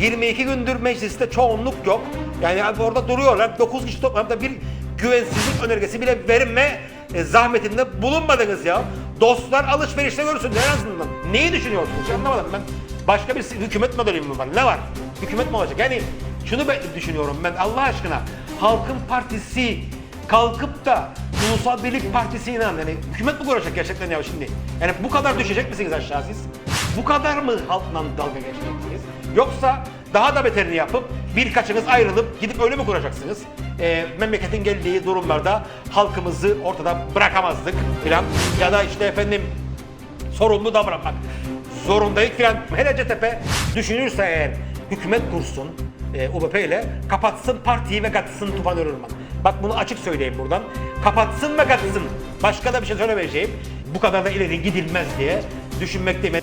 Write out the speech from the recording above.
22 gündür mecliste çoğunluk yok. Yani orada duruyorlar. 9 kişi toplanıp da bir güvensizlik önergesi bile verme e, zahmetinde bulunmadınız ya. Dostlar alışverişte görsün en azından. Neyi düşünüyorsunuz? Anlamadım ben. Başka bir hükümet modeli mi var? Ne var? Hükümet mi olacak? Yani şunu ben düşünüyorum ben Allah aşkına. Halkın Partisi kalkıp da Ulusal Birlik Partisi'yle yani hükümet mi kuracak gerçekten ya şimdi? Yani bu kadar düşecek misiniz aşağı siz? Bu kadar mı halkla dalga geçeceksiniz? Yoksa daha da beterini yapıp birkaçınız ayrılıp gidip öyle mi kuracaksınız? Ee, memleketin geldiği durumlarda halkımızı ortada bırakamazdık filan. Ya da işte efendim sorumlu davranmak zorundayız filan. Hele Cetepe düşünürse eğer hükümet kursun e, UBP ile kapatsın partiyi ve katsın Tufan Örülman. Bak bunu açık söyleyeyim buradan. Kapatsın ve katsın. Başka da bir şey söylemeyeceğim. Bu kadar da ileri gidilmez diye düşünmekteyim.